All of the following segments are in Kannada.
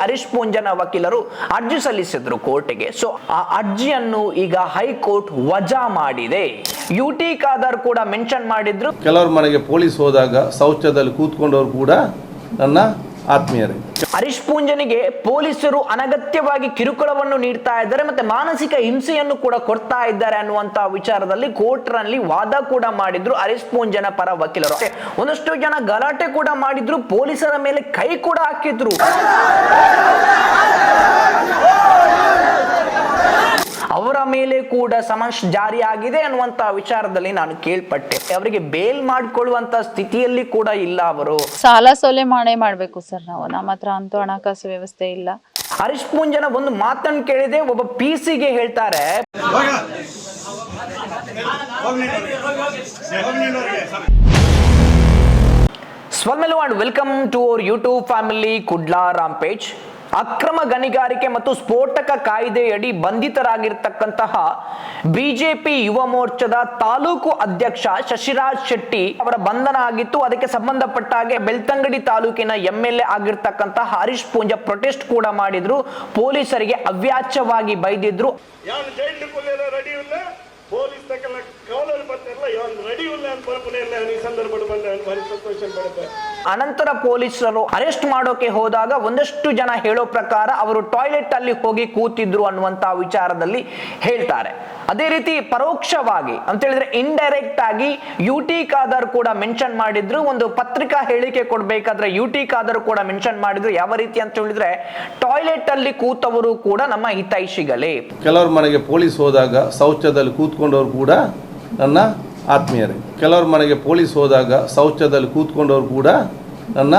ಹರೀಶ್ ಪೂಂಜನ ವಕೀಲರು ಅರ್ಜಿ ಸಲ್ಲಿಸಿದ್ರು ಕೋರ್ಟ್ಗೆ. ಸೊ ಆ ಅರ್ಜಿಯನ್ನು ಈಗ ಹೈಕೋರ್ಟ್ ವಜಾ ಮಾಡಿದೆ. ಯು ಟಿ ಖಾದರ್ ಕೂಡ ಮೆನ್ಷನ್ ಮಾಡಿದ್ರು. ಕೆಲವ್ರ ಮನೆಗೆ ಪೊಲೀಸ್ ಹೋದಾಗ ಶೌಚದಲ್ಲಿ ಕೂತ್ಕೊಂಡವ್ರು ಕೂಡ ನನ್ನ ಆತ್ಮೀಯರೇ. ಹರೀಶ್ ಪೂಂಜನಿಗೆ ಪೊಲೀಸರು ಅನಗತ್ಯವಾಗಿ ಕಿರುಕುಳವನ್ನು ನೀಡ್ತಾ ಇದ್ದಾರೆ ಮತ್ತೆ ಮಾನಸಿಕ ಹಿಂಸೆಯನ್ನು ಕೂಡ ಕೊಡ್ತಾ ಇದ್ದಾರೆ ಅನ್ನುವಂತ ವಿಚಾರದಲ್ಲಿ ಕೋರ್ಟ್ನಲ್ಲಿ ವಾದ ಕೂಡ ಮಾಡಿದ್ರು ಹರೀಶ್ ಪೂಂಜನ ಪರ ವಕೀಲರು. ಒಂದಷ್ಟು ಜನ ಗಲಾಟೆ ಕೂಡ ಮಾಡಿದ್ರು, ಪೊಲೀಸರ ಮೇಲೆ ಕೈ ಕೂಡ ಹಾಕಿದ್ರು ಅವರ ಮೇಲೆ ಕೂಡ ಸಮನ್ಸ್ ಜಾರಿಯಾಗಿದೆ ಅನ್ನುವಂತ ವಿಚಾರದಲ್ಲಿ ನಾನು ಕೇಳ್ಪಟ್ಟೆ. ಅವರಿಗೆ ಬೇಲ್ ಮಾಡಿಕೊಳ್ಳುವಂತ ಸ್ಥಿತಿಯಲ್ಲಿ ಕೂಡ ಇಲ್ಲ ಅವರು. ಸಾಲ ಸೋಲೆ ಮಾಡೇ ಮಾಡ್ಬೇಕು ಸರ್ ನಾವು. ನಮ್ಮ ಹತ್ರ ಅಂತೂ ಹಣಕಾಸು ವ್ಯವಸ್ಥೆ ಇಲ್ಲ. ಹರೀಶ್ ಪೂಂಜನ ಒಂದು ಮಾತನ್ನು ಕೇಳಿದೆ ಒಬ್ಬ ಪಿ ಸಿಗೆ ಹೇಳ್ತಾರೆ. ಸ್ವಲ್ಮೆಲು and welcome to our YouTube family Kudla rampage ಅಕ್ರಮ ಗಣಿಗಾರಿಕೆ ಮತ್ತು ಸ್ಫೋಟಕ ಕಾಯ್ದೆಯಡಿ ಬಂಧಿತರಾಗಿರ್ತಕ್ಕಂತಹ ಬಿಜೆಪಿ ಯುವ ಮೋರ್ಚಾದ ತಾಲೂಕು ಅಧ್ಯಕ್ಷ ಶಶಿರಾಜ್ ಶೆಟ್ಟಿ ಅವರ ಬಂಧನ ಆಗಿತ್ತು ಅದಕ್ಕೆ ಸಂಬಂಧಪಟ್ಟ ಹಾಗೆ ಬೆಳ್ತಂಗಡಿ ತಾಲೂಕಿನ ಎಂ ಎಲ್ ಎ ಆಗಿರ್ತಕ್ಕಂತಹ ಹರೀಶ್ ಪೂಂಜ ಪ್ರೊಟೆಸ್ಟ್ ಕೂಡ ಮಾಡಿದ್ರು. ಪೊಲೀಸರಿಗೆ ಅವ್ಯಾಚ್ಯವಾಗಿ ಬೈದಿದ್ರು. ಅನಂತರ ಪೊಲೀಸರು ಅರೆಸ್ಟ್ ಮಾಡೋಕೆ ಹೋದಾಗ ಒಂದಷ್ಟು ಜನ ಹೇಳೋ ಪ್ರಕಾರ ಅವರು ಟಾಯ್ಲೆಟ್ ಅಲ್ಲಿ ಹೋಗಿ ಕೂತಿದ್ರು ಅನ್ನುವಂತ ವಿಚಾರದಲ್ಲಿ ಹೇಳ್ತಾರೆ. ಅದೇ ರೀತಿ ಪರೋಕ್ಷವಾಗಿ ಅಂತ ಹೇಳಿದ್ರೆ ಇಂಡೈರೆಕ್ಟ್ ಆಗಿ ಯು ಟಿ ಖಾದರ್ ಕೂಡ ಮೆನ್ಷನ್ ಮಾಡಿದ್ರು ಒಂದು ಪತ್ರಿಕಾ ಹೇಳಿಕೆ ಕೊಡ್ಬೇಕಾದ್ರೆ ಯು ಟಿ ಖಾದರ್ ಕೂಡ ಮೆನ್ಷನ್ ಮಾಡಿದ್ರು. ಯಾವ ರೀತಿ ಅಂತ ಹೇಳಿದ್ರೆ ಟಾಯ್ಲೆಟ್ ಅಲ್ಲಿ ಕೂತವರು ಕೂಡ ನಮ್ಮ ಹಿತೈಷಿಗಳೇ. ಕೆಲವ್ರ ಮನೆಗೆ ಪೊಲೀಸ್ ಹೋದಾಗ ಶೌಚದಲ್ಲಿ ಕೂತ್ಕೊಂಡವರು ಕೂಡ ನನ್ನ ಆತ್ಮೀಯರೇ ಕೆಲವ್ರ ಮನೆಗೆ ಪೊಲೀಸ್ ಹೋದಾಗ ಶೌಚದಲ್ಲಿ ಕೂತ್ಕೊಂಡವರು ಕೂಡ ನನ್ನ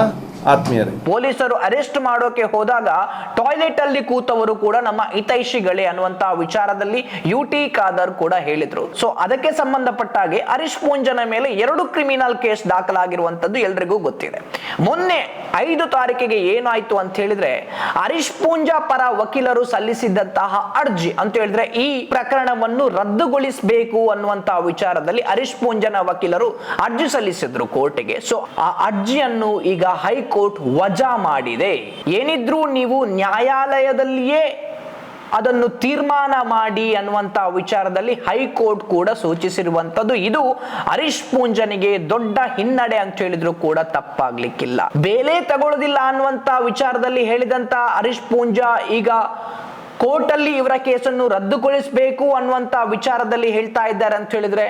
ಆತ್ಮೀಯರೇ. ಪೊಲೀಸರು ಅರೆಸ್ಟ್ ಮಾಡೋಕೆ ಹೋದಾಗ ಟಾಯ್ಲೆಟ್ ಅಲ್ಲಿ ಕೂತವರು ಕೂಡ ನಮ್ಮ ಹಿತೈಷಿಗಳೇ ಅನ್ನುವಂತಹ ವಿಚಾರದಲ್ಲಿ ಯು ಟಿ ಖಾದರ್ ಕೂಡ ಹೇಳಿದ್ರು. ಸೊ ಅದಕ್ಕೆ ಸಂಬಂಧಪಟ್ಟ ಹಾಗೆ ಹರೀಶ್ ಪೂಂಜನ ಮೇಲೆ ಎರಡು ಕ್ರಿಮಿನಲ್ ಕೇಸ್ ದಾಖಲಾಗಿರುವಂತದ್ದು ಎಲ್ರಿಗೂ ಗೊತ್ತಿದೆ. ಮೊನ್ನೆ ಐದು ತಾರೀಕಿಗೆ ಏನಾಯ್ತು ಅಂತ ಹೇಳಿದ್ರೆ ಹರೀಶ್ ಪೂಂಜಾ ಪರ ವಕೀಲರು ಸಲ್ಲಿಸಿದಂತಹ ಅರ್ಜಿ ಅಂತ ಹೇಳಿದ್ರೆ ಈ ಪ್ರಕರಣವನ್ನು ರದ್ದುಗೊಳಿಸಬೇಕು ಅನ್ನುವಂತಹ ವಿಚಾರದಲ್ಲಿ ಹರೀಶ್ ಪೂಂಜನ ವಕೀಲರು ಅರ್ಜಿ ಸಲ್ಲಿಸಿದ್ರು ಕೋರ್ಟ್ಗೆ. ಸೊ ಆ ಅರ್ಜಿಯನ್ನು ಈಗ ಹೈಕೋರ್ಟ್ ವಜಾ ಮಾಡಿದೆ. ಏನಿದ್ರೂ ನೀವು ನ್ಯಾಯಾಲಯದಲ್ಲಿಯೇ ಅದನ್ನು ತೀರ್ಮಾನ ಮಾಡಿ ಅನ್ನುವಂತ ವಿಚಾರದಲ್ಲಿ ಹೈಕೋರ್ಟ್ ಕೂಡ ಸೂಚಿಸಿರುವಂತದ್ದು ಇದು. ಹರೀಶ್ ಪೂಂಜನಿಗೆ ದೊಡ್ಡ ಹಿನ್ನಡೆ ಅಂತ ಹೇಳಿದ್ರು ಕೂಡ ತಪ್ಪಾಗ್ಲಿಕ್ಕಿಲ್ಲ. ಬೇಲೆ ತಗೊಳ್ಳೋದಿಲ್ಲ ಅನ್ನುವಂತ ವಿಚಾರದಲ್ಲಿ ಹೇಳಿದಂತ ಹರೀಶ್ ಪೂಂಜಾ ಈಗ ಕೋರ್ಟ್ ಅಲ್ಲಿ ಇವರ ಕೇಸನ್ನು ರದ್ದುಗೊಳಿಸಬೇಕು ಅನ್ನುವಂತ ವಿಚಾರದಲ್ಲಿ ಹೇಳ್ತಾ ಇದ್ದಾರೆ ಅಂತ ಹೇಳಿದ್ರೆ?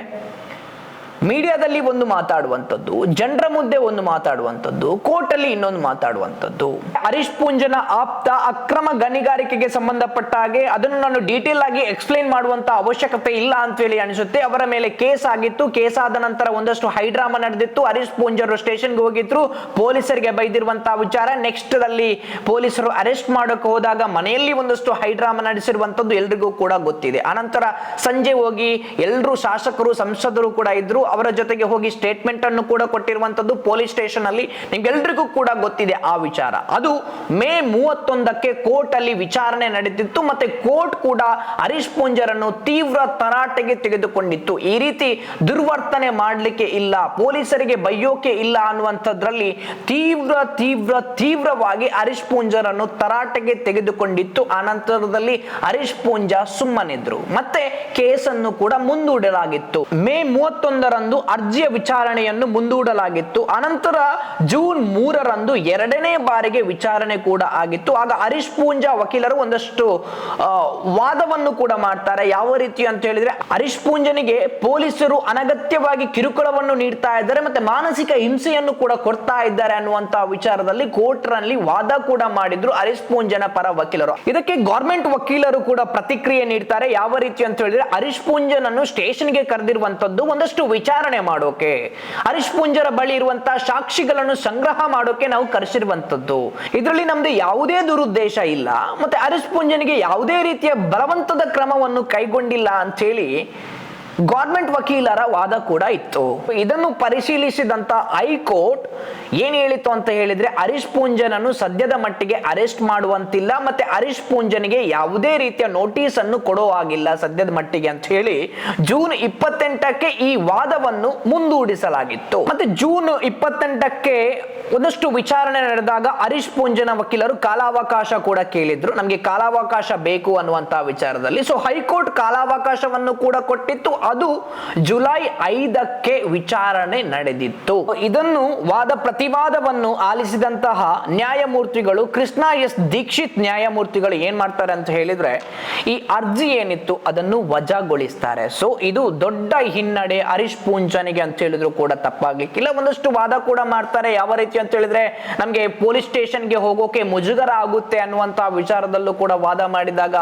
ಮೀಡಿಯಾದಲ್ಲಿ ಒಂದು ಮಾತಾಡುವಂಥದ್ದು, ಜನರ ಮುದ್ದೆ ಒಂದು ಮಾತಾಡುವಂಥದ್ದು, ಕೋರ್ಟಲ್ಲಿ ಇನ್ನೊಂದು ಮಾತಾಡುವಂಥದ್ದು. ಹರೀಶ್ ಪೂಂಜನ ಆಪ್ತ ಅಕ್ರಮ ಗಣಿಗಾರಿಕೆಗೆ ಸಂಬಂಧಪಟ್ಟ ಹಾಗೆ ಅದನ್ನು ನಾನು ಡೀಟೇಲ್ ಆಗಿ ಎಕ್ಸ್ಪ್ಲೈನ್ ಮಾಡುವಂತ ಅವಶ್ಯಕತೆ ಇಲ್ಲ ಅಂತ ಹೇಳಿ ಅನಿಸುತ್ತೆ. ಅವರ ಮೇಲೆ ಕೇಸ್ ಆಗಿತ್ತು. ಕೇಸ್ ಆದ ನಂತರ ಒಂದಷ್ಟು ಹೈಡ್ರಾಮಾ ನಡೆದಿತ್ತು. ಹರೀಶ್ ಪೂಂಜರು ಸ್ಟೇಷನ್ಗೆ ಹೋಗಿದ್ರು. ಪೊಲೀಸರಿಗೆ ಬೈದಿರುವಂತಹ ವಿಚಾರ. ನೆಕ್ಸ್ಟ್ ಅಲ್ಲಿ ಪೊಲೀಸರು ಅರೆಸ್ಟ್ ಮಾಡೋಕೆ ಹೋದಾಗ ಮನೆಯಲ್ಲಿ ಒಂದಷ್ಟು ಹೈಡ್ರಾಮಾ ನಡೆಸಿರುವಂತದ್ದು ಎಲ್ರಿಗೂ ಕೂಡ ಗೊತ್ತಿದೆ. ಆನಂತರ ಸಂಜೆ ಹೋಗಿ ಎಲ್ಲರೂ ಶಾಸಕರು, ಸಂಸದರು ಕೂಡ ಇದ್ರು. ಅವರ ಜೊತೆಗೆ ಹೋಗಿ ಸ್ಟೇಟ್ಮೆಂಟ್ ಅನ್ನು ಕೂಡ ಕೊಟ್ಟಿರುವಂತದ್ದು ಪೊಲೀಸ್ ಸ್ಟೇಷನ್ ಅಲ್ಲಿ ನಿಮ್ಗೆಲ್ರಿಗೂ ಕೂಡ ಗೊತ್ತಿದೆ ಆ ವಿಚಾರ. ಅದು ಮೇ ಮೂವತ್ತೊಂದಕ್ಕೆ ಕೋರ್ಟ್ ಅಲ್ಲಿ ವಿಚಾರಣೆ ನಡೆದಿತ್ತು ಮತ್ತೆ ಕೋರ್ಟ್ ಕೂಡ ಹರೀಶ್ ಪೂಂಜರನ್ನು ತೀವ್ರ ತರಾಟೆಗೆ ತೆಗೆದುಕೊಂಡಿತ್ತು. ಈ ರೀತಿ ದುರ್ವರ್ತನೆ ಮಾಡಲಿಕ್ಕೆ ಇಲ್ಲ, ಪೊಲೀಸರಿಗೆ ಬೈಯೋಕೆ ಇಲ್ಲ ಅನ್ನುವಂಥದ್ರಲ್ಲಿ ತೀವ್ರ ತೀವ್ರ, ತೀವ್ರವಾಗಿ ಹರೀಶ್ ಪೂಂಜರನ್ನು ತರಾಟೆಗೆ ತೆಗೆದುಕೊಂಡಿತ್ತು. ಆನಂತರದಲ್ಲಿ ಹರೀಶ್ ಪೂಂಜ ಸುಮ್ಮನಿದ್ರು. ಮತ್ತೆ ಕೇಸನ್ನು ಕೂಡ ಮುಂದೂಡಲಾಗಿತ್ತು. ಮೇ ಮೂವತ್ತೊಂದರಂದು ಅರ್ಜಿಯ ವಿಚಾರಣೆಯನ್ನು ಮುಂದೂಡಲಾಗಿತ್ತು. ಅನಂತರ ಜೂನ್ ಮೂರರಂದು ಎರಡನೇ ಬಾರಿಗೆ ವಿಚಾರಣೆ ಕೂಡ ಆಗಿತ್ತು. ಆಗ ಹರೀಶ್ ಪೂಂಜಾ ವಕೀಲರು ಒಂದಷ್ಟು ವಾದವನ್ನು ಕೂಡ ಮಾಡ್ತಾರೆ. ಯಾವ ರೀತಿ ಅಂತ ಹೇಳಿದ್ರೆ ಹರೀಶ್ ಪೂಂಜನಿಗೆ ಪೊಲೀಸರು ಅನಗತ್ಯವಾಗಿ ಕಿರುಕುಳವನ್ನು ನೀಡ್ತಾ ಇದ್ದಾರೆ ಮತ್ತೆ ಮಾನಸಿಕ ಹಿಂಸೆಯನ್ನು ಕೂಡ ಕೊಡ್ತಾ ಇದ್ದಾರೆ ಅನ್ನುವಂತ ವಿಚಾರದಲ್ಲಿ ಕೋರ್ಟ್ನಲ್ಲಿ ವಾದ ಕೂಡ ಮಾಡಿದ್ರು ಹರೀಶ್ ಪೂಂಜನ ಪರ ವಕೀಲರು. ಇದಕ್ಕೆ ಗೌರ್ಮೆಂಟ್ ವಕೀಲರು ಕೂಡ ಪ್ರತಿಕ್ರಿಯೆ ನೀಡ್ತಾರೆ. ಯಾವ ರೀತಿ ಅಂತ ಹೇಳಿದ್ರೆ ಹರೀಶ್ ಪೂಂಜನನ್ನು ಸ್ಟೇಷನ್ಗೆ ಕರೆದಿರುವಂತದ್ದು ಒಂದಷ್ಟು ವಿಚಾರಣೆ ಮಾಡೋಕೆ ಹರಿಶ್ಪುಂಜರ ಬಳಿ ಇರುವಂತಹ ಸಾಕ್ಷಿಗಳನ್ನು ಸಂಗ್ರಹ ಮಾಡೋಕೆ ನಾವು ಕರೆಸಿರುವಂತದ್ದು ಇದರಲ್ಲಿ ನಮ್ದು ಯಾವುದೇ ದುರುದ್ದೇಶ ಇಲ್ಲ, ಮತ್ತೆ ಹರಿಶ್ಪುಂಜನಿಗೆ ಯಾವುದೇ ರೀತಿಯ ಬಲವಂತದ ಕ್ರಮವನ್ನು ಕೈಗೊಂಡಿಲ್ಲ ಅಂತ ಹೇಳಿ ಗೌರ್ಮೆಂಟ್ ವಕೀಲರ ವಾದ ಕೂಡ ಇತ್ತು. ಇದನ್ನು ಪರಿಶೀಲಿಸಿದಂತ ಹೈಕೋರ್ಟ್ ಏನ್ ಹೇಳಿತ್ತು ಅಂತ ಹೇಳಿದ್ರೆ, ಹರೀಶ್ ಪೂಂಜನನ್ನು ಸದ್ಯದ ಮಟ್ಟಿಗೆ ಅರೆಸ್ಟ್ ಮಾಡುವಂತಿಲ್ಲ, ಮತ್ತೆ ಹರೀಶ್ ಪೂಂಜನಿಗೆ ಯಾವುದೇ ರೀತಿಯ ನೋಟಿಸ್ ಅನ್ನು ಕೊಡೋ ಹಾಗಿಲ್ಲ ಸದ್ಯದ ಮಟ್ಟಿಗೆ ಅಂತ ಹೇಳಿ ಜೂನ್ ಇಪ್ಪತ್ತೆಂಟಕ್ಕೆ ಈ ವಾದವನ್ನು ಮುಂದೂಡಿಸಲಾಗಿತ್ತು. ಮತ್ತೆ ಜೂನ್ ಇಪ್ಪತ್ತೆಂಟಕ್ಕೆ ಒಂದಷ್ಟು ವಿಚಾರಣೆ ನಡೆದಾಗ ಹರೀಶ್ ಪೂಂಜನ ವಕೀಲರು ಕಾಲಾವಕಾಶ ಕೂಡ ಕೇಳಿದ್ರು. ನಮಗೆ ಕಾಲಾವಕಾಶ ಬೇಕು ಅನ್ನುವಂತಹ ವಿಚಾರದಲ್ಲಿ. ಸೊ ಹೈಕೋರ್ಟ್ ಕಾಲಾವಕಾಶವನ್ನು ಕೂಡ ಕೊಟ್ಟಿತ್ತು. ಅದು ಜುಲೈ ಐದಕ್ಕೆ ವಿಚಾರಣೆ ನಡೆದಿತ್ತು. ಇದನ್ನು ವಾದ ಪ್ರತಿವಾದವನ್ನು ಆಲಿಸಿದಂತಹ ನ್ಯಾಯಮೂರ್ತಿಗಳು, ಕೃಷ್ಣ ಎಸ್ ದೀಕ್ಷಿತ್ ನ್ಯಾಯಮೂರ್ತಿಗಳು ಏನ್ ಮಾಡ್ತಾರೆ ಅಂತ ಹೇಳಿದ್ರೆ, ಈ ಅರ್ಜಿ ಏನಿತ್ತು ಅದನ್ನು ವಜಾಗೊಳಿಸ್ತಾರೆ. ಸೊ ಇದು ದೊಡ್ಡ ಹಿನ್ನಡೆ ಹರೀಶ್ ಪೂಂಚನಿಗೆ ಅಂತ ಹೇಳಿದ್ರು ಕೂಡ ತಪ್ಪಾಗ್ಲಿಕ್ಕಿಲ್ಲ ಒಂದಷ್ಟು ವಾದ ಕೂಡ ಮಾಡ್ತಾರೆ. ಯಾವ ರೀತಿ ಅಂತ ಹೇಳಿದ್ರೆ, ನಮ್ಗೆ ಪೊಲೀಸ್ ಸ್ಟೇಷನ್ಗೆ ಹೋಗೋಕೆ ಮುಜುಗರ ಆಗುತ್ತೆ ಅನ್ನುವಂತ ವಿಚಾರದಲ್ಲೂ ಕೂಡ ವಾದ ಮಾಡಿದಾಗ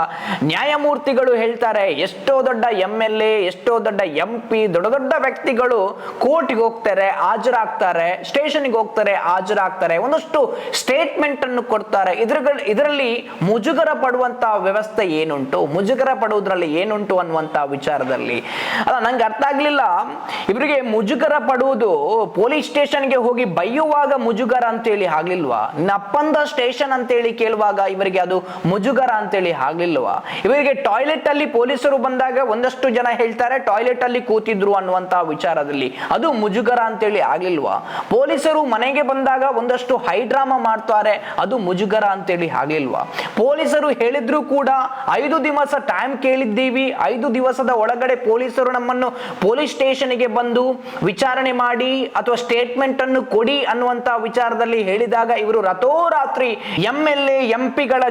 ನ್ಯಾಯಮೂರ್ತಿಗಳು ಹೇಳ್ತಾರೆ, ಎಷ್ಟೋ ದೊಡ್ಡ ಎಂ ಎಲ್ ಎ, ಎಷ್ಟೋ ದೊಡ್ಡ ಎಂ ಪಿ ದೊಡ್ಡ ದೊಡ್ಡ ವ್ಯಕ್ತಿಗಳು ಕೋರ್ಟ್ಗೆ ಹೋಗ್ತಾರೆ, ಹಾಜರಾಗ್ತಾರೆ, ಸ್ಟೇಷನ್ಗೆ ಹೋಗ್ತಾರೆ, ಹಾಜರಾಗ್ತಾರೆ. ಒಂದಷ್ಟು ಸ್ಟೇಟ್ಮೆಂಟ್ ಅನ್ನು ಕೊಡ್ತಾರೆ. ಇದ್ರ ಇದರಲ್ಲಿ ಮುಜುಗರ ಪಡುವಂತಹ ವ್ಯವಸ್ಥೆ ಏನುಂಟು? ಮುಜುಗರ ಪಡುವುದರಲ್ಲಿ ಏನುಂಟು ಅನ್ನುವಂತಹ ವಿಚಾರದಲ್ಲಿ? ಅಲ್ಲ, ನಂಗೆ ಅರ್ಥ ಆಗ್ಲಿಲ್ಲ. ಇವರಿಗೆ ಮುಜುಗರ ಪಡುವುದು ಪೊಲೀಸ್ ಸ್ಟೇಷನ್ಗೆ ಹೋಗಿ ಬೈಯುವಾಗ ಮುಜುಗರ ಅಂತೇಳಿ ಆಗ್ಲಿಲ್ವಾ? ನಪ್ಪಂದ ಸ್ಟೇಷನ್ ಅಂತೇಳಿ ಕೇಳುವಾಗ ಇವರಿಗೆ ಅದು ಮುಜುಗರ ಅಂತೇಳಿ ಆಗ್ಲಿಲ್ವಾ? ಇವರಿಗೆ ಟಾಯ್ಲೆಟ್ ಅಲ್ಲಿ ಪೊಲೀಸರು ಬಂದಾಗ ಒಂದಷ್ಟು ಜನ ಹೇಳ್ತಾರೆ ಟಾಯ್ಲೆಟ್ ಅಲ್ಲಿ ಕೂತಿದ್ರು ಅನ್ನುವಂತ ವಿಚಾರದಲ್ಲಿ ಅದು ಮುಜುಗರ ಅಂತೇಳಿ ಆಗ್ಲಿಲ್ವಾ? ಪೊಲೀಸರು ಮನೆಗೆ ಬಂದಾಗ ಒಂದಷ್ಟು ಹೈಡ್ರಾಮಾ ಮಾಡ್ತಾರೆ, ಅದು ಮುಜುಗರ ಅಂತೇಳಿ ಆಗ್ಲಿಲ್ವಾ? ಪೊಲೀಸರು ಹೇಳಿದ್ರು ಕೂಡ ಐದು ದಿವಸ ಟೈಮ್ ಕೇಳಿದ್ದೀವಿ, ಐದು ದಿವಸದ ಒಳಗಡೆ ಪೊಲೀಸರು ನಮ್ಮನ್ನು ಪೊಲೀಸ್ ಸ್ಟೇಷನ್ಗೆ ಬಂದು ವಿಚಾರಣೆ ಮಾಡಿ ಅಥವಾ ಸ್ಟೇಟ್ಮೆಂಟ್ ಅನ್ನು ಕೊಡಿ ಅನ್ನುವಂತ ವಿಚಾರದಲ್ಲಿ ಹೇಳಿದಾಗ ಇವರು ರಥೋರಾತ್ರಿ ಎಂ ಎಲ್ ಎ ಎಂ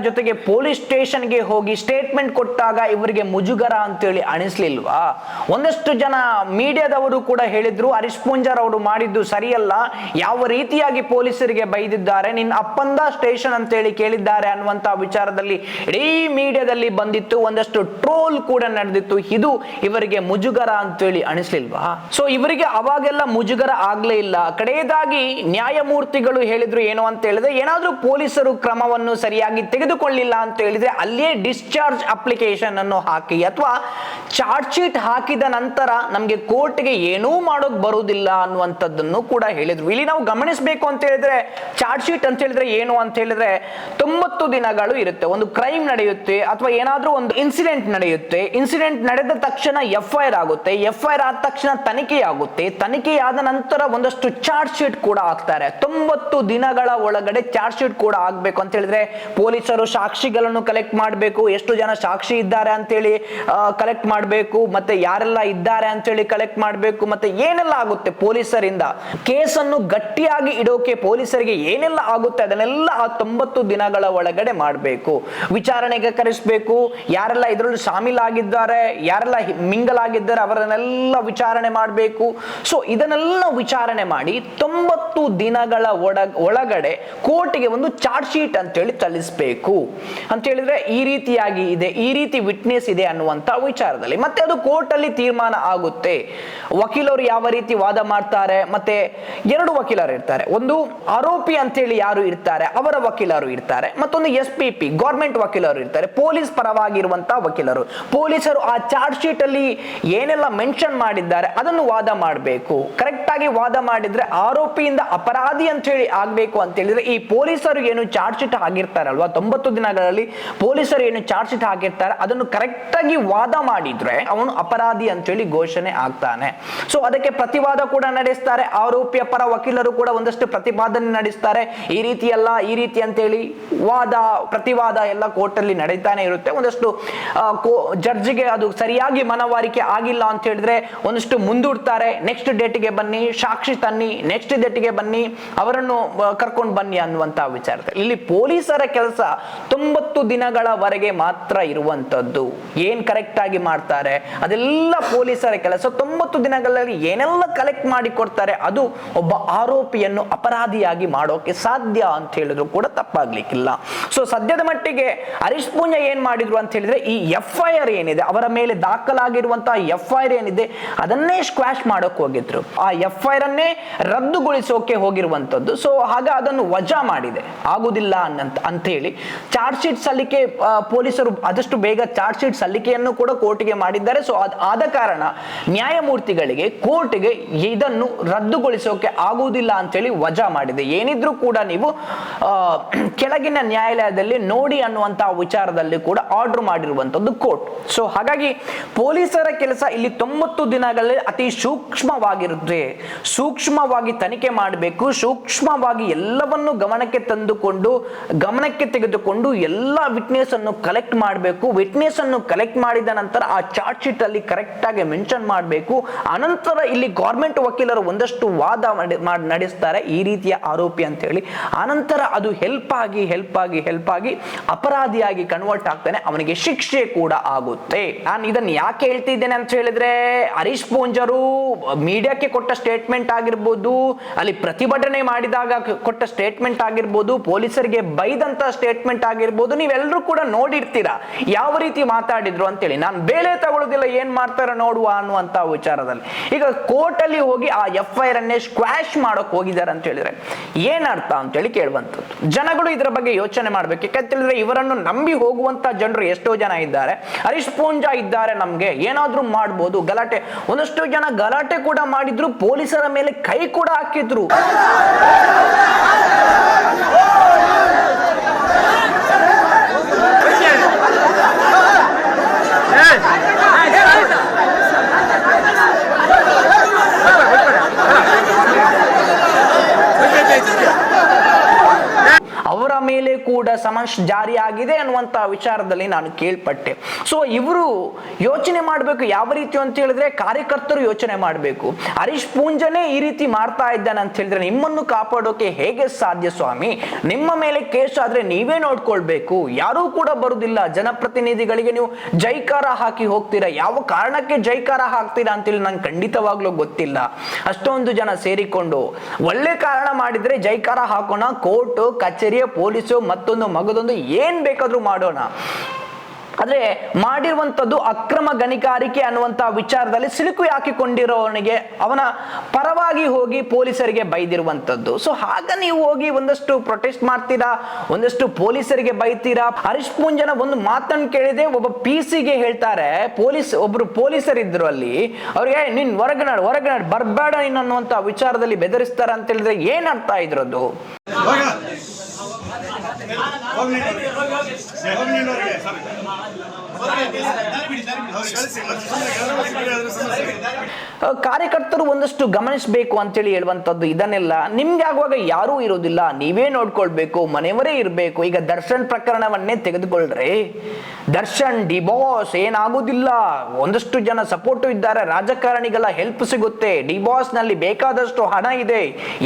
ಜೊತೆಗೆ ಪೊಲೀಸ್ ಸ್ಟೇಷನ್ಗೆ ಹೋಗಿ ಸ್ಟೇಟ್ಮೆಂಟ್ ಕೊಟ್ಟಾಗ ಇವರಿಗೆ ಮುಜುಗರ ಅಂತೇಳಿ ಅನಿಸ್ಲಿಲ್ವಾ? ಒಂದಷ್ಟು ಜನ ಮೀಡಿಯಾದವರು ಕೂಡ ಹೇಳಿದ್ರು, ಹರೀಶ್ ಪೂಂಜಾರ್ ಅವರು ಮಾಡಿದ್ದು ಸರಿಯಲ್ಲ, ಯಾವ ರೀತಿಯಾಗಿ ಪೊಲೀಸರಿಗೆ ಬೈದಿದ್ದಾರೆ, ನಿನ್ನ ಅಪ್ಪಂದ ಸ್ಟೇಷನ್ ಅಂತ ಹೇಳಿ ಕೇಳಿದ್ದಾರೆ ಅನ್ನುವಂತ ವಿಚಾರದಲ್ಲಿ ಇಡೀ ಮೀಡಿಯಾದಲ್ಲಿ ಬಂದಿತ್ತು, ಒಂದಷ್ಟು ಟ್ರೋಲ್ ಕೂಡ ನಡೆದಿತ್ತು. ಇದು ಇವರಿಗೆ ಮುಜುಗರ ಅಂತೇಳಿ ಅನಿಸ್ಲಿಲ್ವಾ? ಸೊ ಇವರಿಗೆ ಅವಾಗೆಲ್ಲ ಮುಜುಗರ ಆಗ್ಲೇ ಇಲ್ಲ. ಕಡೆಯದಾಗಿ ನ್ಯಾಯಮೂರ್ತಿಗಳು ಹೇಳಿದ್ರು ಏನು ಅಂತ ಹೇಳಿದ್ರೆ, ಏನಾದ್ರೂ ಪೊಲೀಸರು ಕ್ರಮವನ್ನು ಸರಿಯಾಗಿ ತೆಗೆದುಕೊಳ್ಳಿಲ್ಲ ಅಂತ ಹೇಳಿದ್ರೆ, ಅಲ್ಲಿಯೇ ಡಿಸ್ಚಾರ್ಜ್ ಅಪ್ಲಿಕೇಶನ್ ಅನ್ನು ಹಾಕಿ, ಅಥವಾ ಚಾರ್ಜ್ ಶೀಟ್ ಹಾಕಿದ ನಂತರ ನಮಗೆ ಕೋರ್ಟ್ಗೆ ಏನೂ ಮಾಡೋಕ್ ಬರುವುದಿಲ್ಲ ಅನ್ನುವಂಥದ್ದನ್ನು ಕೂಡ ಹೇಳಿದ್ರು. ಇಲ್ಲಿ ನಾವು ಗಮನಿಸಬೇಕು ಅಂತ ಹೇಳಿದ್ರೆ, ಚಾರ್ಜ್ ಶೀಟ್ ಅಂತ ಹೇಳಿದ್ರೆ ಏನು ಅಂತ ಹೇಳಿದ್ರೆ, ತೊಂಬತ್ತು ದಿನಗಳು ಇರುತ್ತೆ. ಒಂದು ಕ್ರೈಮ್ ನಡೆಯುತ್ತೆ ಅಥವಾ ಏನಾದರೂ ಒಂದು ಇನ್ಸಿಡೆಂಟ್ ನಡೆಯುತ್ತೆ. ಇನ್ಸಿಡೆಂಟ್ ನಡೆದ ತಕ್ಷಣ ಎಫ್ ಐ ಆರ್ ಆಗುತ್ತೆ. ಎಫ್ ಐ ಆರ್ ಆದ ತಕ್ಷಣ ತನಿಖೆ ಆಗುತ್ತೆ. ತನಿಖೆ ಆದ ನಂತರ ಒಂದಷ್ಟು ಚಾರ್ಜ್ ಶೀಟ್ ಕೂಡ ಹಾಕ್ತಾರೆ. ತೊಂಬತ್ತು ದಿನಗಳ ಒಳಗಡೆ ಚಾರ್ಜ್ ಶೀಟ್ ಕೂಡ ಆಗ್ಬೇಕು ಅಂತ ಹೇಳಿದ್ರೆ, ಪೊಲೀಸರು ಸಾಕ್ಷಿಗಳನ್ನು ಕಲೆಕ್ಟ್ ಮಾಡಬೇಕು. ಎಷ್ಟು ಜನ ಸಾಕ್ಷಿ ಇದ್ದಾರೆ ಅಂತೇಳಿ ಕಲೆಕ್ಟ್ ಮಾಡಬೇಕು. ಮತ್ತೆ ಯಾರೆಲ್ಲ ಇದ್ದಾರೆ ಅಂತೇಳಿ ಕಲೆಕ್ಟ್ ಮಾಡಬೇಕು ಮತ್ತೆ ಏನೆಲ್ಲ ಆಗುತ್ತೆ ಪೊಲೀಸರಿಂದ? ಕೇಸನ್ನು ಗಟ್ಟಿಯಾಗಿ ಇಡೋಕೆ ಪೊಲೀಸರಿಗೆ ಏನೆಲ್ಲ ಆಗುತ್ತೆ? ಅದನ್ನೆಲ್ಲ ಆ ತೊಂಬತ್ತು ದಿನಗಳ ಒಳಗಡೆ ಮಾಡಬೇಕು. ವಿಚಾರಣೆಗೆ ಕರೆಸಬೇಕು. ಯಾರೆಲ್ಲ ಇದರಲ್ಲಿ ಶಾಮೀಲಾಗಿದ್ದಾರೆ, ಯಾರೆಲ್ಲ ಮಿಂಗಲ್ ಆಗಿದ್ದಾರೆ ಅವರನ್ನೆಲ್ಲ ವಿಚಾರಣೆ ಮಾಡಬೇಕು. ಸೊ ಇದನ್ನೆಲ್ಲ ವಿಚಾರಣೆ ಮಾಡಿ ತೊಂಬತ್ತು ದಿನಗಳ ಒಳ ಒಳಗಡೆ ಕೋರ್ಟ್ಗೆ ಒಂದು ಚಾರ್ಜ್ ಶೀಟ್ ಅಂತೇಳಿ ಸಲ್ಲಿಸಬೇಕು ಅಂತ ಹೇಳಿದ್ರೆ ಈ ರೀತಿಯಾಗಿ ಇದೆ, ಈ ರೀತಿ ವಿಟ್ನೆಸ್ ಇದೆ ಅನ್ನುವಂತ ವಿಚಾರದಲ್ಲಿ. ಮತ್ತೆ ಅದು ಕೋರ್ಟ್ ತೀರ್ಮಾನ ಆಗುತ್ತೆ. ವಕೀಲರು ಯಾವ ರೀತಿ ವಾದ ಮಾಡ್ತಾರೆ? ಮತ್ತೆ ಎರಡು ವಕೀಲರು ಇರ್ತಾರೆ. ಒಂದು ಆರೋಪಿ ಅಂತೇಳಿ ಯಾರು ಇರ್ತಾರೆ? ಅವರ ವಕೀಲರು ಇರ್ತಾರೆ. ಮತ್ತೊಂದು ಎಸ್ ಪಿ ಪಿ, ಗೌರ್ಮೆಂಟ್ ವಕೀಲರು ಇರ್ತಾರೆ. ಪೊಲೀಸ್ ಪರವಾಗಿರುವಂತಹ ವಕೀಲರು. ಪೊಲೀಸರು ಆ ಚಾರ್ಜ್ ಶೀಟ್ ಅಲ್ಲಿ ಏನೆಲ್ಲ ಮೆನ್ಷನ್ ಮಾಡಿದ್ದಾರೆ, ಅದನ್ನು ವಾದ ಮಾಡಬೇಕು. ಕರೆಕ್ಟ್ ಆಗಿ ವಾದ ಮಾಡಿದ್ರೆ ಆರೋಪಿಯಿಂದ ಅಪರಾಧಿ ಅಂತ ಹೇಳಿ ಆಗ್ಬೇಕು ಅಂತ ಹೇಳಿದ್ರೆ ಈ ಪೊಲೀಸರು ಏನು ಚಾರ್ಜ್ ಶೀಟ್ ಆಗಿರ್ತಾರಲ್ವಾ ತೊಂಬತ್ತು ದಿನಗಳಲ್ಲಿ ಪೊಲೀಸರು ಏನು ಚಾರ್ಜ್ ಶೀಟ್ ಹಾಕಿರ್ತಾರೆ, ಅದನ್ನು ಕರೆಕ್ಟ್ ಆಗಿ ವಾದ ಮಾಡಿದ್ರೆ ಅವನು ಅಪರಾಧಿ ಅಂತೇಳಿ ಘೋಷಣೆ ಆಗ್ತಾನೆ. ಸೊ ಅದಕ್ಕೆ ಪ್ರತಿವಾದ ಕೂಡ ನಡೆಸ್ತಾರೆ. ಆರೋಪಿಯ ಪರ ವಕೀಲರು ಕೂಡ ಒಂದಷ್ಟು ಪ್ರತಿಪಾದನೆ ನಡೆಸ್ತಾರೆ. ಈ ರೀತಿ ಅಲ್ಲ ಈ ರೀತಿ ಅಂತೇಳಿ ವಾದ, ಪ್ರತಿವಾದ ಎಲ್ಲ ಕೋರ್ಟ್ ಅಲ್ಲಿ ನಡೀತಾನೆ ಇರುತ್ತೆ. ಒಂದಷ್ಟು ಜಡ್ಜ್ಗೆ ಅದು ಸರಿಯಾಗಿ ಮನವರಿಕೆ ಆಗಿಲ್ಲ ಅಂತ ಹೇಳಿದ್ರೆ ಒಂದಷ್ಟು ಮುಂದೂಡ್ತಾರೆ. ನೆಕ್ಸ್ಟ್ ಡೇಟ್ಗೆ ಬನ್ನಿ, ಸಾಕ್ಷಿ ತನ್ನಿ ನೆಕ್ಸ್ಟ್ ಡೇಟ್ಗೆ ಬನ್ನಿ, ಅವರನ್ನು ಕರ್ಕೊಂಡು ಬನ್ನಿ ಅನ್ನುವಂತ ವಿಚಾರದಲ್ಲಿ ಇಲ್ಲಿ ಪೊಲೀಸರ ಕೆಲಸ ತೊಂಬತ್ತು ದಿನಗಳವರೆಗೆ ಮಾತ್ರ ಇರುವಂತದ್ದು. ಏನ್ ಕರೆಕ್ಟ್ ಆಗಿ ಮಾಡ್ತಾರೆ? ಅದೆಲ್ಲ ಪೊಲೀಸರ ಕೆಲಸ. ತೊಂಬತ್ತು ದಿನಗಳಲ್ಲಿ ಏನೆಲ್ಲ ಕಲೆಕ್ಟ್ ಮಾಡಿ ಕೊಡ್ತಾರೆ, ಅದು ಒಬ್ಬ ಆರೋಪಿಯನ್ನು ಅಪರಾಧಿಯಾಗಿ ಮಾಡೋಕೆ ಸಾಧ್ಯ ಅಂತ ಹೇಳಿದ್ರು ಕೂಡ ತಪ್ಪಾಗ್ಲಿಕ್ಕಿಲ್ಲ. ಸೊ ಸದ್ಯದ ಮಟ್ಟಿಗೆ ಹರೀಶ್ ಪೂಂಜ ಏನ್ ಮಾಡಿದ್ರು ಅಂತ ಹೇಳಿದ್ರೆ, ಈ ಎಫ್ ಐ ಆರ್ ಏನಿದೆ, ಅವರ ಮೇಲೆ ದಾಖಲಾಗಿರುವಂತಹ ಎಫ್ ಐ ಆರ್ ಏನಿದೆ, ಅದನ್ನೇ ಸ್ಕ್ವಾಶ್ ಮಾಡೋಕೆ ಹೋಗಿದ್ರು. ಆ ಎಫ್ ಐ ಆರ್ ಅನ್ನೇ ರದ್ದುಗೊಳಿಸೋಕೆ ಹೋಗಿರುವಂತದ್ದು ಸೊ ಹಾಗ ಅದನ್ನು ವಜಾ ಮಾಡಿದೆ. ಆಗುದಿಲ್ಲ ಅನ್ನಂತ, ಅಂತ ಹೇಳಿ. ಚಾರ್ಜ್ ಶೀಟ್ ಸಲ್ಲಿಕೆ ಪೊಲೀಸರು ಆದಷ್ಟು ಬೇಗ ಚಾರ್ಜ್ ಶೀಟ್ ಸಲ್ಲಿಕೆಯನ್ನು ಕೂಡ ಕೋರ್ಟ್ಗೆ ಮಾಡಿದ್ದಾರೆ. ಸೊ ಆ ಆದ ಕಾರಣ ನ್ಯಾಯಮೂರ್ತಿಗಳಿಗೆ ಕೋರ್ಟ್ಗೆ ಇದನ್ನು ರದ್ದುಗೊಳಿಸೋಕೆ ಆಗುವುದಿಲ್ಲ ಅಂತೇಳಿ ವಜಾ ಮಾಡಿದೆ. ಏನಿದ್ರೂ ಕೂಡ ನೀವು ಕೆಳಗಿನ ನ್ಯಾಯಾಲಯದಲ್ಲಿ ನೋಡಿ ಅನ್ನುವಂತಹ ವಿಚಾರದಲ್ಲಿ ಕೂಡ ಆರ್ಡರ್ ಮಾಡಿರುವಂತದ್ದು ಕೋರ್ಟ್. ಸೊ ಹಾಗಾಗಿ ಪೊಲೀಸರ ಕೆಲಸ ಇಲ್ಲಿ ತೊಂಬತ್ತು ದಿನಗಳಲ್ಲಿ ಅತಿ ಸೂಕ್ಷ್ಮವಾಗಿರುತ್ತೆ. ಸೂಕ್ಷ್ಮವಾಗಿ ತನಿಖೆ ಮಾಡಬೇಕು. ಸೂಕ್ಷ್ಮವಾಗಿ ಎಲ್ಲವನ್ನು ಗಮನಕ್ಕೆ ತಂದುಕೊಂಡು, ಗಮನಕ್ಕೆ ತೆಗೆದುಕೊಂಡು ಎಲ್ಲ ವಿಟ್ನೆಸ್ ಅನ್ನು ಕಲೆಕ್ಟ್ ಮಾಡಬೇಕು. ವಿಟ್ನೆಸ್ ಅನ್ನು ಕಲೆಕ್ಟ್ ಮಾಡಿದ ನಂತರ ಆ ಚಾರ್ಜ್ ಶೀಟ್ ಅಲ್ಲಿ ಕರೆಕ್ಟ್ ಆಗಿ ಮೆನ್ಷನ್ ಮಾಡಬೇಕು. ಅನಂತರ ಇಲ್ಲಿ ಗೌರ್ಮೆಂಟ್ ವಕೀಲರು ಒಂದಷ್ಟು ವಾದ ಮಾಡಿ ನಡೆಸ್ತಾರೆ ಈ ರೀತಿಯ ಆರೋಪಿ ಅಂತ ಹೇಳಿ ಅನಂತರ ಅದು ಹೆಲ್ಪ್ ಆಗಿ ಹೆಲ್ಪ್ ಆಗಿ ಹೆಲ್ಪ್ ಆಗಿ ಅಪರಾಧಿಯಾಗಿ ಕನ್ವರ್ಟ್ ಆಗ್ತಾನೆ. ಅವನಿಗೆ ಶಿಕ್ಷೆ ಕೂಡ ಆಗುತ್ತೆ. ನಾನು ಇದನ್ನ ಯಾಕೆ ಹೇಳ್ತಿದ್ದೇನೆ ಅಂತ ಹೇಳಿದ್ರೆ, ಹರೀಶ್ ಪೂಂಜರು ಮೀಡಿಯಾಕ್ಕೆ ಕೊಟ್ಟ ಸ್ಟೇಟ್ಮೆಂಟ್ ಆಗಿರ್ಬೋದು, ಅಲ್ಲಿ ಪ್ರತಿಭಟನೆ ಮಾಡಿದಾಗ ಕೊಟ್ಟ ಸ್ಟೇಟ್ಮೆಂಟ್ ಆಗಿರ್ಬೋದು, ಪೊಲೀಸರಿಗೆ ಬೈದಂತ ಸ್ಟೇಟ್ಮೆಂಟ್ ಆಗಿರ್ಬೋದು ನೀವೆಲ್ಲರೂ ಕೂಡ ನೋಡಿರ್ತೀರಾ. ಯಾವ ರೀತಿ ಮಾತಾಡಿದ್ರು ಅಂತೇಳಿ. ನಾನು ಬೇಳೆ ತಗೊಳ್ಳೋದಿಲ್ಲ ಏನ್ ಮಾಡ್ತಾರೋ ನೋಡುವ ಅನ್ನುವಂತ ವಿಚಾರದಲ್ಲಿ. ಈಗ ಕೋರ್ಟಲ್ಲಿ ಹೋಗಿ ಆ ಎಫ್ ಐ ಆರ್ ಅನ್ನೇ ಸ್ಕ್ವಾಶ್ ಮಾಡೋಕ್ ಹೋಗಿದ್ದಾರೆ ಅಂತ ಹೇಳಿದ್ರೆ ಏನರ್ಥ ಅಂತೇಳಿ ಕೇಳುವಂಥದ್ದು. ಜನಗಳು ಇದರ ಬಗ್ಗೆ ಯೋಚನೆ ಮಾಡ್ಬೇಕು. ಯಾಕಂತ ಹೇಳಿದ್ರೆ ಇವರನ್ನು ನಂಬಿ ಹೋಗುವಂತ ಜನರು ಎಷ್ಟೋ ಜನ ಇದ್ದಾರೆ. ಹರೀಶ್ ಇದ್ದಾರೆ ನಮ್ಗೆ. ಏನಾದರೂ ಮಾಡ್ಬೋದು. ಗಲಾಟೆ, ಒಂದಷ್ಟು ಜನ ಗಲಾಟೆ ಕೂಡ ಮಾಡಿದ್ರು. ಪೊಲೀಸರ ಮೇಲೆ ಕೈ ಕೂಡ ಹಾಕಿದ್ರು ಅವರ ಮೇಲೆ ಕೂಡ ಸಮನ್ಸ್ ಜಾರಿ ಆಗಿದೆ ಅನ್ನುವಂತ ವಿಚಾರದಲ್ಲಿ ನಾನು ಕೇಳ್ಪಟ್ಟೆ. ಸೊ ಇವರು ಯೋಚನೆ ಮಾಡಬೇಕು ಯಾವ ರೀತಿ ಅಂತ ಹೇಳಿದ್ರೆ ಕಾರ್ಯಕರ್ತರು ಯೋಚನೆ ಮಾಡಬೇಕು. ಹರೀಶ್ ಪೂಂಜನೆ ಈ ರೀತಿ ಮಾಡ್ತಾ ಇದ್ದಾನೆ ಅಂತ ಹೇಳಿದ್ರೆ ನಿಮ್ಮನ್ನು ಕಾಪಾಡೋಕೆ ಹೇಗೆ ಸಾಧ್ಯ ಸ್ವಾಮಿ? ನಿಮ್ಮ ಮೇಲೆ ಕೇಸ್ ಆದ್ರೆ ನೀವೇ ನೋಡ್ಕೊಳ್ಬೇಕು. ಯಾರೂ ಕೂಡ ಬರುದಿಲ್ಲ. ಜನಪ್ರತಿನಿಧಿಗಳಿಗೆ ನೀವು ಜೈಕಾರ ಹಾಕಿ ಹೋಗ್ತೀರಾ? ಯಾವ ಕಾರಣಕ್ಕೆ ಜೈಕಾರ ಹಾಕ್ತೀರಾ ಅಂತೇಳಿ ನಂಗೆ ಖಂಡಿತವಾಗ್ಲೂ ಗೊತ್ತಿಲ್ಲ. ಅಷ್ಟೊಂದು ಜನ ಸೇರಿಕೊಂಡು ಒಳ್ಳೆ ಕಾರಣ ಮಾಡಿದ್ರೆ ಜೈಕಾರ ಹಾಕೋಣ. ಕೋರ್ಟ್, ಕಚೇರಿಯ, ಪೊಲೀಸು ಮತ್ತೊಂದು ಮಗದೊಂದು ಏನ್ ಬೇಕಾದ್ರೂ ಮಾಡೋಣ. ಆದ್ರೆ ಮಾಡಿರುವಂತದ್ದು ಅಕ್ರಮ ಗಣಿಗಾರಿಕೆ ಅನ್ನುವಂತ ವಿಚಾರದಲ್ಲಿ ಸಿಲುಕು ಹಾಕಿಕೊಂಡಿರೋವನಿಗೆ ಅವನ ಪರವಾಗಿ ಹೋಗಿ ಪೊಲೀಸರಿಗೆ ಬೈದಿರುವಂತದ್ದು ಸೊ ಆಗ ನೀವು ಹೋಗಿ ಒಂದಷ್ಟು ಪ್ರೊಟೆಸ್ಟ್ ಮಾಡ್ತೀರಾ, ಒಂದಷ್ಟು ಪೊಲೀಸರಿಗೆ ಬೈತೀರಾ? ಹರೀಶ್ ಪೂಂಜನ ಒಂದು ಮಾತನ್ನು ಕೇಳಿದೆ, ಒಬ್ಬ ಪಿ ಸಿಗೆ ಹೇಳ್ತಾರೆ, ಪೊಲೀಸ್, ಒಬ್ರು ಪೊಲೀಸರಿದ್ರು ಅಲ್ಲಿ, ಅವ್ರಿಗೆ ನಿನ್ ಹೊರಗನಾಡು ಹೊರಗನಾಡು ಬರ್ಬೇಡ ನೀನು ಅನ್ನುವಂತ ವಿಚಾರದಲ್ಲಿ ಬೆದರಿಸ್ತಾರ ಅಂತ ಹೇಳಿದ್ರೆ ಏನ್ ಅರ್ಥ ಇದ್ರದ್ದು? ಆ, ಕಾರ್ಯಕರ್ತರು ಒಂದಷ್ಟು ಗಮನಿಸಬೇಕು ಅಂತೇಳಿ ಹೇಳುವಂಥದ್ದು ಇದನ್ನೆಲ್ಲ ನಿಮ್ಗೆ ಆಗುವಾಗ ಯಾರೂ ಇರೋದಿಲ್ಲ ನೀವೇ ನೋಡ್ಕೊಳ್ಬೇಕು, ಮನೆಯವರೇ ಇರಬೇಕು. ಈಗ ದರ್ಶನ್ ಪ್ರಕರಣವನ್ನೇ ತೆಗೆದುಕೊಳ್ಳ್ರಿ ದರ್ಶನ್, ಡಿಬಾಸ್ ಏನಾಗೋದಿಲ್ಲ ಒಂದಷ್ಟು ಜನ ಸಪೋರ್ಟ್ ಇದ್ದಾರೆ. ರಾಜಕಾರಣಿಗಳ ಹೆಲ್ಪ್ ಸಿಗುತ್ತೆ. ಡಿಬಾಸ್ನಲ್ಲಿ ಬೇಕಾದಷ್ಟು ಹಣ ಇದೆ.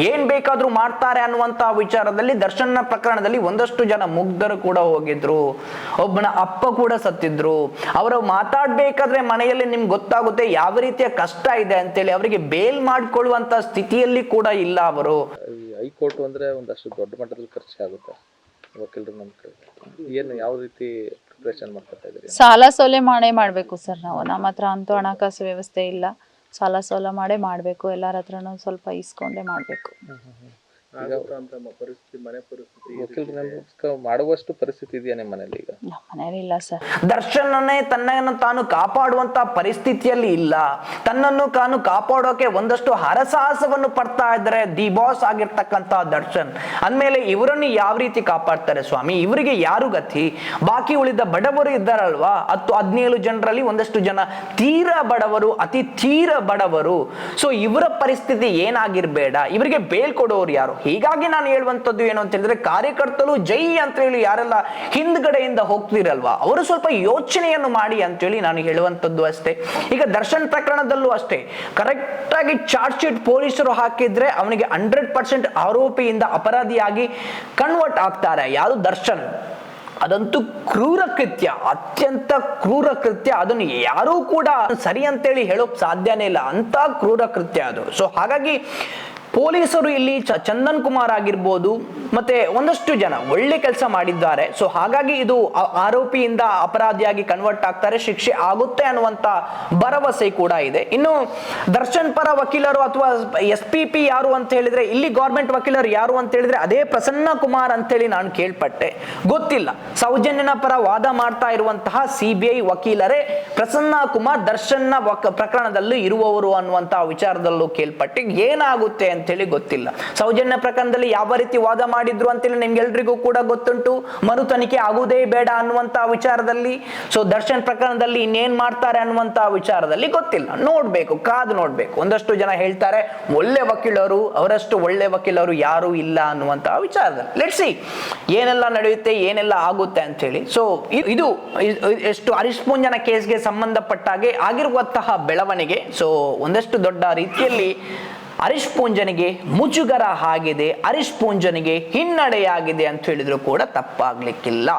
ಏನ್ ಬೇಕಾದ್ರೂ ಮಾಡ್ತಾರೆ ಅನ್ನುವಂತಹ ವಿಚಾರದಲ್ಲಿ ದರ್ಶನ್ ಪ್ರಕರಣದಲ್ಲಿ ಒಂದಷ್ಟು ಜನ ಮುಗ್ಧರು ಕೂಡ ಹೋಗಿದ್ರು. ಒಬ್ಬನ ಅಪ್ಪ ಕೂಡ ಸತ್ತಿದ್ರು. ಅವರು ಮಾತಾಡ್ಬೇಕಾದ್ರೆ ಮನೆಯಲ್ಲಿ ನಿಮ್ಗೆ ಗೊತ್ತಾಗುತ್ತೆ ಯಾವ ರೀತಿಯ ಕಷ್ಟ ಅಂತೇಳಿ ಅವರಿಗೆ ಬೇಲ್ ಮಾಡ್ಕೊಳ್ಳುವಂತ ಸ್ಥಿತಿಯಲ್ಲಿ ಕೂಡ ಇಲ್ಲ ಅವರು. ಹೈಕೋರ್ಟ್ ಅಂದ್ರೆ ಒಂದಷ್ಟು ದೊಡ್ಡ ಮಟ್ಟದಲ್ಲಿ ಖರ್ಚಾಗುತ್ತೆ ವಕೀಲರು ನಮ್ಮ ಕಡೆ. ಏನು ಯಾವ ರೀತಿ ಪ್ರಿಪರೇಷನ್ ಮಾಡ್ಕೊತಾ ಇದ್ದೀರಿ? ಸಾಲ ಸೋಲೆ ಮಾಡೇ ಮಾಡ್ಬೇಕು ಸರ್ ನಾವು. ನಮ್ಮ ಹತ್ರ ಅಂತೂ ಹಣಕಾಸು ವ್ಯವಸ್ಥೆ ಇಲ್ಲ. ಸಾಲ ಸೋಲ ಮಾಡೇ ಮಾಡಬೇಕು. ಎಲ್ಲರ ಹತ್ರನೂ ಸ್ವಲ್ಪ ಇಸ್ಕೊಂಡೇ ಮಾಡ್ಬೇಕು. ವಕೀಲರು ಮಾಡುವಷ್ಟು ಪರಿಸ್ಥಿತಿ ಇದೆಯಾ ನಿಮ್ಮ ಮನೇಲಿ ಈಗ? ಮನೇಲಿಲ್ಲ ಮನೇಲಿ ಇಲ್ಲ ಸರ್. ದರ್ಶನನೇ ತನ್ನನ್ನು ತಾನು ಕಾಪಾಡುವಂತ ಪರಿಸ್ಥಿತಿಯಲ್ಲಿ ಇಲ್ಲ. ತನ್ನನ್ನು ತಾನು ಕಾಪಾಡೋಕೆ ಒಂದಷ್ಟು ಹರಸಾಹಸವನ್ನು ಪಡ್ತಾ ಇದ್ರೆ ದಿ ಬಾಸ್ ಆಗಿರ್ತಕ್ಕಂತ ದರ್ಶನ್. ಅಂದ್ಮೇಲೆ ಇವರನ್ನು ಯಾವ ರೀತಿ ಕಾಪಾಡ್ತಾರೆ ಸ್ವಾಮಿ? ಇವರಿಗೆ ಯಾರು ಗತಿ? ಬಾಕಿ ಉಳಿದ ಬಡವರು ಇದ್ದಾರಲ್ವಾ? ಹತ್ತು ಹದಿನೇಳು ಜನರಲ್ಲಿ ಒಂದಷ್ಟು ಜನ ತೀರ ಬಡವರು ಅತಿ ತೀರ ಬಡವರು. ಸೊ ಇವರ ಪರಿಸ್ಥಿತಿ ಏನಾಗಿರ್ಬೇಡ. ಇವರಿಗೆ ಬೇಲ್ ಕೊಡೋರು ಯಾರು? ಹೀಗಾಗಿ ನಾನು ಹೇಳುವಂಥದ್ದು ಏನು ಅಂತ ಹೇಳಿದ್ರೆ ಕಾರ್ಯಕರ್ತರು ಜೈ ಅಂತ ಹೇಳಿ ಯಾರೆಲ್ಲ ಹಿಂದ್ಗಡೆಯಿಂದ ಹೋಗ್ತಿರಲ್ವಾ, ಅವರು ಸ್ವಲ್ಪ ಯೋಚನೆಯನ್ನು ಮಾಡಿ ಅಂತೇಳಿ ನಾನು ಹೇಳುವಂಥದ್ದು ಅಷ್ಟೇ. ಈಗ ದರ್ಶನ್ ಪ್ರಕರಣದಲ್ಲೂ ಅಷ್ಟೇ ಕರೆಕ್ಟ್ ಆಗಿ ಚಾರ್ಜ್ ಶೀಟ್ ಪೊಲೀಸರು ಹಾಕಿದ್ರೆ ಅವನಿಗೆ ಹಂಡ್ರೆಡ್ ಪರ್ಸೆಂಟ್ ಆರೋಪಿಯಿಂದ ಅಪರಾಧಿಯಾಗಿ ಕನ್ವರ್ಟ್ ಆಗ್ತಾರೆ. ಯಾರು? ದರ್ಶನ್. ಅದಂತೂ ಕ್ರೂರ ಕೃತ್ಯ, ಅತ್ಯಂತ ಕ್ರೂರ ಕೃತ್ಯ. ಅದನ್ನು ಯಾರೂ ಕೂಡ ಸರಿ ಅಂತೇಳಿ ಹೇಳೋಕ್ ಸಾಧ್ಯನೇ ಇಲ್ಲ. ಅಂತ ಕ್ರೂರ ಕೃತ್ಯ ಅದು. ಸೊ ಹಾಗಾಗಿ ಪೊಲೀಸರು ಇಲ್ಲಿ ಚಂದನ್ ಕುಮಾರ್ ಆಗಿರ್ಬೋದು, ಮತ್ತೆ ಒಂದಷ್ಟು ಜನ ಒಳ್ಳೆ ಕೆಲಸ ಮಾಡಿದ್ದಾರೆ. ಸೊ ಹಾಗಾಗಿ ಇದು ಆರೋಪಿಯಿಂದ ಅಪರಾಧಿಯಾಗಿ ಕನ್ವರ್ಟ್ ಆಗ್ತಾರೆ, ಶಿಕ್ಷೆ ಆಗುತ್ತೆ ಅನ್ನುವಂತ ಭರವಸೆ ಕೂಡ ಇದೆ. ಇನ್ನು ದರ್ಶನ್ ಪರ ವಕೀಲರು ಅಥವಾ ಎಸ್ ಪಿ ಪಿ ಯಾರು ಅಂತ ಹೇಳಿದ್ರೆ, ಇಲ್ಲಿ ಗೌರ್ಮೆಂಟ್ ವಕೀಲರು ಯಾರು ಅಂತ ಹೇಳಿದ್ರೆ, ಅದೇ ಪ್ರಸನ್ನ ಕುಮಾರ್ ಅಂತೇಳಿ ನಾನು ಕೇಳ್ಪಟ್ಟೆ. ಗೊತ್ತಿಲ್ಲ. ಸೌಜನ್ಯನ ಪರ ವಾದ ಮಾಡ್ತಾ ಇರುವಂತಹ ಸಿ ಬಿ ಐ ವಕೀಲರೇ ಪ್ರಸನ್ನ ಕುಮಾರ್ ದರ್ಶನ್ನ ಪ್ರಕರಣದಲ್ಲಿ ಇರುವವರು ಅನ್ನುವಂತಹ ವಿಚಾರದಲ್ಲೂ ಕೇಳ್ಪಟ್ಟೆ. ಏನಾಗುತ್ತೆ ಅಂತೇಳಿ ಗೊತ್ತಿಲ್ಲ. ಸೌಜನ್ಯ ಪ್ರಕರಣದಲ್ಲಿ ಯಾವ ರೀತಿ ವಾದ ಮಾಡಿದ್ರು ಅಂತೇಳಿ ನಿಮ್ಗೆಲ್ರಿಗೂ ಕೂಡ ಗೊತ್ತುಂಟು. ಮರು ತನಿಖೆ ಆಗುವುದೇ ಬೇಡ ಅನ್ನುವಂತ ವಿಚಾರದಲ್ಲಿ. ಸೊ ದರ್ಶನ್ ಪ್ರಕರಣದಲ್ಲಿ ಇನ್ನೇನ್ ಮಾಡ್ತಾರೆ ಅನ್ನುವಂತ ವಿಚಾರದಲ್ಲಿ ಗೊತ್ತಿಲ್ಲ. ನೋಡ್ಬೇಕು, ಕಾದು ನೋಡ್ಬೇಕು. ಒಂದಷ್ಟು ಜನ ಹೇಳ್ತಾರೆ, ಒಳ್ಳೆ ವಕೀಲರು, ಅವರಷ್ಟು ಒಳ್ಳೆ ವಕೀಲರು ಯಾರು ಇಲ್ಲ ಅನ್ನುವಂತ ವಿಚಾರದಲ್ಲಿ. ಲೆಟ್ಸಿ ಏನೆಲ್ಲ ನಡೆಯುತ್ತೆ, ಏನೆಲ್ಲ ಆಗುತ್ತೆ ಅಂತ ಹೇಳಿ ಸೊ ಇದು ಎಷ್ಟು ಹರೀಶ್ ಪೂಂಜನ ಕೇಸ್ಗೆ ಸಂಬಂಧಪಟ್ಟಾಗೆ ಆಗಿರುವಂತಹ ಬೆಳವಣಿಗೆ. ಸೊ ಒಂದಷ್ಟು ದೊಡ್ಡ ರೀತಿಯಲ್ಲಿ ಹರೀಶ್ ಪೂಂಜನಿಗೆ ಮುಜುಗರ ಆಗಿದೆ ಹರೀಶ್ ಪೂಂಜನಿಗೆ ಹಿನ್ನಡೆಯಾಗಿದೆ ಅಂತ ಹೇಳಿದ್ರು ಕೂಡ ತಪ್ಪಾಗ್ಲಿಕ್ಕಿಲ್ಲ.